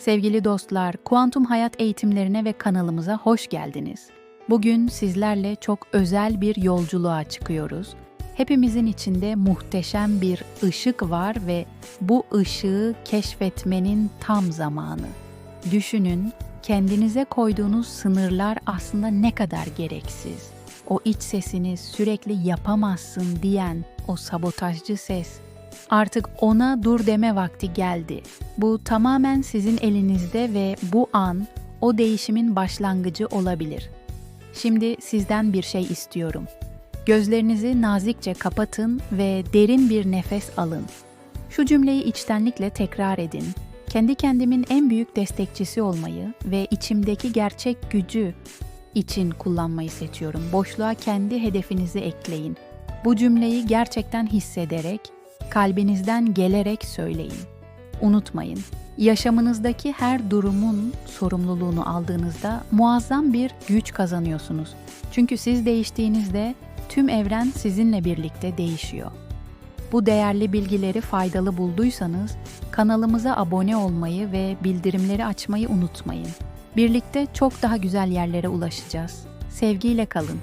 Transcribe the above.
Sevgili dostlar, kuantum hayat eğitimlerine ve kanalımıza hoş geldiniz. Bugün sizlerle çok özel bir yolculuğa çıkıyoruz. Hepimizin içinde muhteşem bir ışık var ve bu ışığı keşfetmenin tam zamanı. Düşünün, kendinize koyduğunuz sınırlar aslında ne kadar gereksiz. O iç sesiniz sürekli yapamazsın diyen o sabotajcı ses Artık ona dur deme vakti geldi. Bu tamamen sizin elinizde ve bu an o değişimin başlangıcı olabilir. Şimdi sizden bir şey istiyorum. Gözlerinizi nazikçe kapatın ve derin bir nefes alın. Şu cümleyi içtenlikle tekrar edin. Kendi kendimin en büyük destekçisi olmayı ve içimdeki gerçek gücü için kullanmayı seçiyorum. Boşluğa kendi hedefinizi ekleyin. Bu cümleyi gerçekten hissederek kalbinizden gelerek söyleyin. Unutmayın, yaşamınızdaki her durumun sorumluluğunu aldığınızda muazzam bir güç kazanıyorsunuz. Çünkü siz değiştiğinizde tüm evren sizinle birlikte değişiyor. Bu değerli bilgileri faydalı bulduysanız kanalımıza abone olmayı ve bildirimleri açmayı unutmayın. Birlikte çok daha güzel yerlere ulaşacağız. Sevgiyle kalın.